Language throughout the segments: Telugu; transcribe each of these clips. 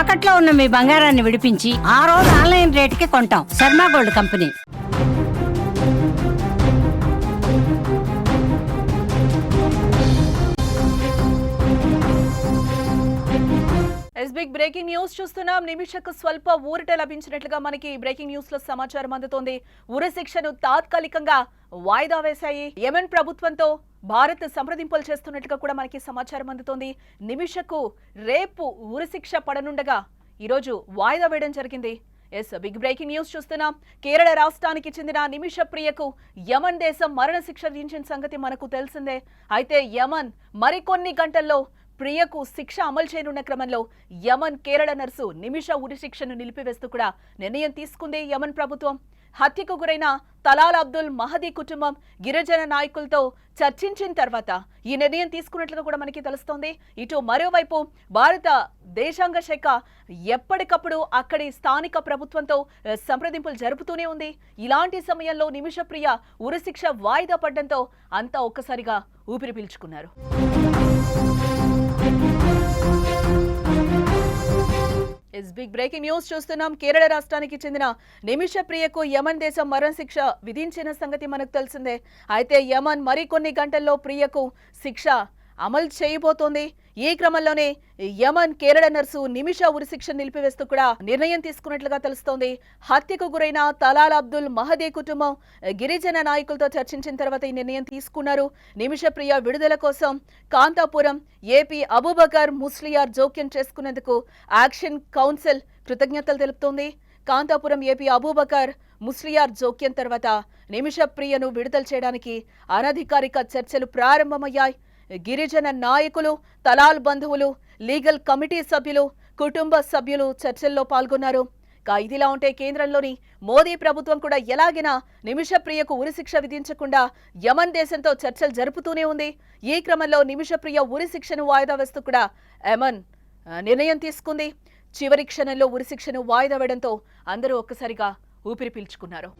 తాకట్లో ఉన్న మీ బంగారాన్ని విడిపించి ఆ రోజు ఆన్లైన్ రేటుకి కొంటాం. Sharma gold company. Yes big breaking news చూస్తున్నాం. నిమిషకు స్వల్ప ఊరట లభించినట్లుగా మనకి బ్రేకింగ్ న్యూస్లో సమాచారం అందుతోంది. ఉరి శిక్షను తాత్కాలికంగా వాయిదా వేశాయి. యమన్ ప్రభుత్వంతో భారత్ సంప్రదింపులు చేస్తున్నట్లుగా కూడా మనకి సమాచారం అందుతోంది. నిమిషకు రేపు ఉరిశిక్ష పడనుండగా ఈరోజు వాయిదా వేయడం జరిగింది. ఎస్ బిగ్ బ్రేకింగ్ న్యూస్ చూస్తున్నాం. కేరళ రాష్ట్రానికి చెందిన నిమిష ప్రియకు యమన్ దేశం మరణశిక్ష విధించిన సంగతి మనకు తెలిసిందే. అయితే యమన్ మరికొన్ని గంటల్లో ప్రియకు శిక్ష అమలు చేయనున్న క్రమంలో యమన్ కేరళ నర్సు నిమిష ఉరిశిక్షను నిలిపివేస్తూ కూడా నిర్ణయం తీసుకుంది యమన్ ప్రభుత్వం. హత్యకు గురైన తలాల్ అబ్దుల్ మహదీ కుటుంబం గిరిజన నాయకులతో చర్చించిన తర్వాత ఈ నిర్ణయం తీసుకున్నట్లుగా కూడా మనకి తెలుస్తోంది. ఇటు మరోవైపు భారత దేశాంగ శాఖ ఎప్పటికప్పుడు అక్కడి స్థానిక ప్రభుత్వంతో సంప్రదింపులు జరుపుతూనే ఉంది. ఇలాంటి సమయంలో నిమిషప్రియ ఉరిశిక్ష వాయిదా పడడంతో అంతా ఒక్కసారిగా ఊపిరి పీల్చుకున్నారు. ఇస్ బిగ్ బ్రేకింగ్ న్యూస్ చూస్తున్నాం కేరళ రాష్ట్రానికి చెందిన నిమిష ప్రియకు యమన్ దేశం మరణశిక్ష విధించిన సంగతి మనకు తెలిసిందే. అయితే యమన్ మరికొన్ని గంటల్లో ప్రియకు శిక్ష అమలు చేయబోతోంది. ఈ క్రమంలోనే యమన్ కేరళ నర్సు నిమిష ఉరిశిక్ష నిలిపివేస్తూ కూడా నిర్ణయం తీసుకున్నట్లుగా తెలుస్తోంది. హత్యకు గురైన తలాల్ అబ్దుల్ మహదే కుటుంబం గిరిజన నాయకులతో చర్చించిన తర్వాత ఈ నిర్ణయం తీసుకున్నారు. నిమిషప్రియ విడుదల కోసం కాంతాపురం ఏపీ అబూబకర్ ముస్లియార్ జోక్యం చేసుకునేందుకు యాక్షన్ కౌన్సిల్ కృతజ్ఞతలు తెలుపుతోంది. కాంతాపురం ఏపీ అబూబకర్ ముస్లియార్ జోక్యం తర్వాత నిమిషప్రియను విడుదల చేయడానికి అనధికారిక చర్చలు ప్రారంభమయ్యాయి. గిరిజన నాయకులు తలాల్ బంధువులు లీగల్ కమిటీ సభ్యులు కుటుంబ సభ్యులు చర్చల్లో పాల్గొన్నారు. కా ఇదిలా ఉంటే కేంద్రంలోని మోదీ ప్రభుత్వం కూడా ఎలాగినా నిమిషప్రియకు ఉరిశిక్ష విధించకుండా యమన్ దేశంతో చర్చలు జరుపుతూనే ఉంది. ఈ క్రమంలో నిమిషప్రియ ఉరిశిక్షను వాయిదా వేస్తూ కూడా యమన్ నిర్ణయం తీసుకుంది. చివరి క్షణంలో ఉరిశిక్షను వాయిదా వేయడంతో అందరూ ఒక్కసారిగా ఊపిరి పీల్చుకున్నారు.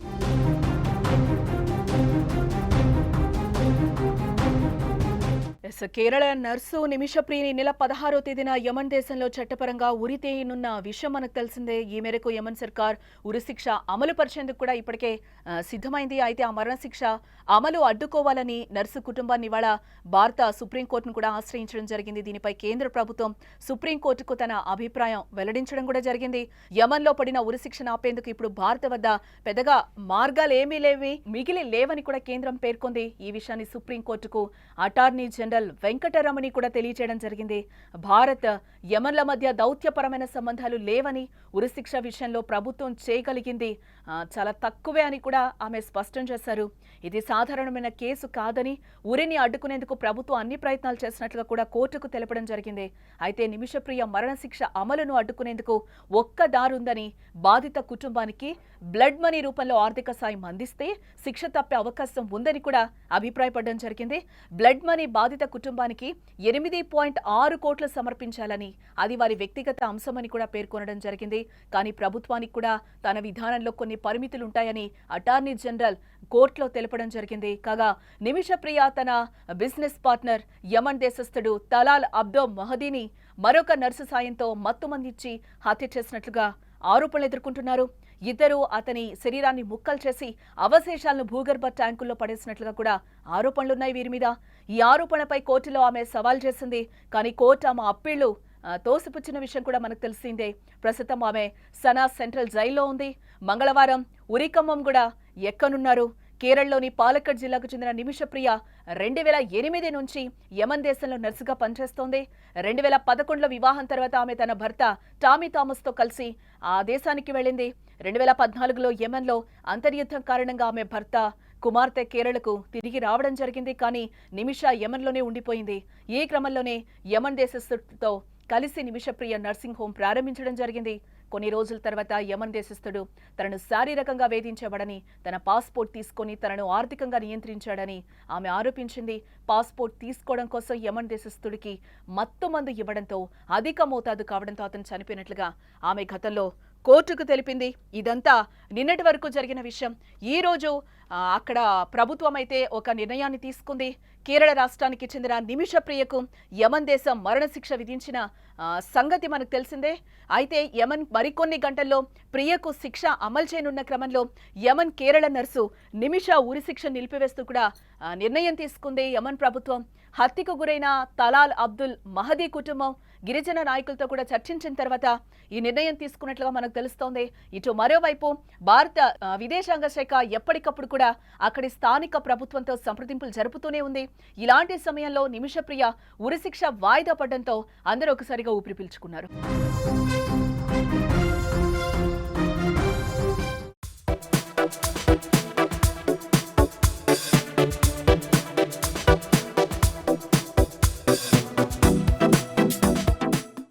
ఎస్ కేరళ నర్సు నిమిషప్రియని నెల పదహారో తేదీన యమన్ దేశంలో చట్టపరంగా ఉరితేయనున్న విషయం మనకు తెలిసిందే. ఈ మేరకు యమన్ సర్కార్ ఉరిశిక్ష అమలు పరిచేందుకు కూడా ఇప్పటికే సిద్ధమైంది. అయితే ఆ మరణశిక్ష అమలు అడ్డుకోవాలని నర్సు కుటుంబాన్ని ఇవాళ భారత సుప్రీంకోర్టును కూడా ఆశ్రయించడం జరిగింది. దీనిపై కేంద్ర ప్రభుత్వం సుప్రీంకోర్టుకు తన అభిప్రాయం వెల్లడించడం కూడా జరిగింది. యమన్లో పడిన ఉరిశిక్షను ఆపేందుకు ఇప్పుడు భారత వద్ద పెద్దగా మార్గాలు ఏమీ లేవి మిగిలి లేవని కూడా కేంద్రం పేర్కొంది. ఈ విషయాన్ని సుప్రీంకోర్టుకు అటార్నీ జనరల్ వెంకటరమణి కూడా తెలియజేయడం జరిగింది. భారత్ యమన్ల మధ్య దౌత్యపరమైన సంబంధాలు లేవని ఉరిశిక్ష విషయంలో ప్రభుత్వం చేయగలిగింది. చాలా తక్కువే అని కూడా ఆమె స్పష్టం చేశారు. ఇది సాధారణమైన కేసు కాదని ఉరిని అడ్డుకునేందుకు ప్రభుత్వం అన్ని ప్రయత్నాలు చేసినట్లుగా కూడా కోర్టుకు తెలపడం జరిగింది. అయితే నిమిషప్రియ మరణశిక్ష అమలును అడ్డుకునేందుకు ఒక్క దారుందని బాధిత కుటుంబానికి బ్లడ్ మనీ రూపంలో ఆర్థిక సాయం అందిస్తే శిక్ష తప్పే అవకాశం ఉందని కూడా అభిప్రాయపడడం జరిగింది. బ్లడ్ మనీ బాధిత కుటుంబానికి ఎనిమిది పాయింట్ ఆరు కోట్లు సమర్పించాలని అది వారి వ్యక్తిగత అంశమని కూడా పేర్కొనడం జరిగింది. కానీ ప్రభుత్వానికి కూడా తన విధానంలో కొన్ని పరిమితులు ఉంటాయని అటార్నీ జనరల్ కోర్టులో తెలపడం జరిగింది. కాగా నిమిషప్రియ తన బిజినెస్ పార్ట్నర్ యమన్ దేశస్థుడు తలాల్ అబ్దో మహదీని మరొక నర్సు సాయంతో మత్తుమందించి హత్య చేసినట్లుగా ఆరోపణలు ఎదుర్కొంటున్నారు. ఇద్దరు అతని శరీరాన్ని ముక్కలు చేసి అవశేషాలను భూగర్భ ట్యాంకుల్లో పడేసినట్లుగా కూడా ఆరోపణలున్నాయి వీరి మీద. ఈ ఆరోపణపై కోర్టులో ఆమె సవాల్ చేసింది. కానీ కోర్టు ఆమె అప్పీళ్ళు తోసిపుచ్చిన విషయం కూడా మనకు తెలిసిందే. ప్రస్తుతం ఆమె సనా సెంట్రల్ జైల్లో ఉంది. మంగళవారం ఉరికమ్మం కూడా ఎక్కనున్నారు. కేరళలోని పాలక్కడ్ జిల్లాకు చెందిన నిమిషప్రియ రెండు వేల ఎనిమిది నుంచి యమన్ దేశంలో నర్సుగా పనిచేస్తోంది. రెండు వేల పదకొండులో వివాహం తర్వాత ఆమె తన భర్త టామీ థామస్తో కలిసి ఆ దేశానికి వెళ్ళింది. రెండు వేల పద్నాలుగులో యమన్లో అంతర్యుద్ధం కారణంగా ఆమె భర్త కుమార్తె కేరళకు తిరిగి రావడం జరిగింది కానీ నిమిష యమన్లోనే ఉండిపోయింది. ఈ క్రమంలోనే యమన్ దేశస్థుడితో కలిసి నిమిషప్రియ నర్సింగ్ హోం ప్రారంభించడం జరిగింది. కొన్ని రోజుల తర్వాత యమన్ దేశస్థుడు తనను శారీరకంగా వేధించబడని తన పాస్పోర్ట్ తీసుకొని తనను ఆర్థికంగా నియంత్రించాడని ఆమె ఆరోపించింది. పాస్పోర్ట్ తీసుకోవడం కోసం యమన్ దేశస్థుడికి మత్తు మందు ఇవ్వడంతో అధిక మోతాదు కావడంతో అతను చనిపోయినట్లుగా ఆమె గతంలో కోర్టుకు తెలిపింది. ఇదంతా నిన్నటి వరకు జరిగిన విషయం. ఈ రోజు అక్కడ ప్రభుత్వం అయితే ఒక నిర్ణయాన్ని తీసుకుంది. కేరళ రాష్ట్రానికి చెందిన నిమిష ప్రియకు యమన్ దేశం మరణశిక్ష విధించిన సంగతి మనకు తెలిసిందే. అయితే యమన్ మరికొన్ని గంటల్లో ప్రియకు శిక్ష అమలు చేయనున్న క్రమంలో యమన్ కేరళ నర్సు నిమిష ఉరిశిక్ష నిలిపివేస్తూ కూడా నిర్ణయం తీసుకుంది యమన్ ప్రభుత్వం. హత్యకు గురైన తలాల్ అబ్దుల్ మహదీ కుటుంబం గిరిజన నాయకులతో కూడా చర్చించిన తర్వాత ఈ నిర్ణయం తీసుకున్నట్లుగా మనకు తెలుస్తోంది. ఇటు మరోవైపు భారత విదేశాంగ శాఖ ఎప్పటికప్పుడు కూడా అక్కడి స్థానిక ప్రభుత్వంతో సంప్రదింపులు జరుపుతూనే ఉంది. ఇలాంటి సమయంలో నిమిషప్రియ ఉరిశిక్ష వాయిదా పడడంతో అందరూ ఒకసారిగా ఊపిరి పీల్చుకున్నారు.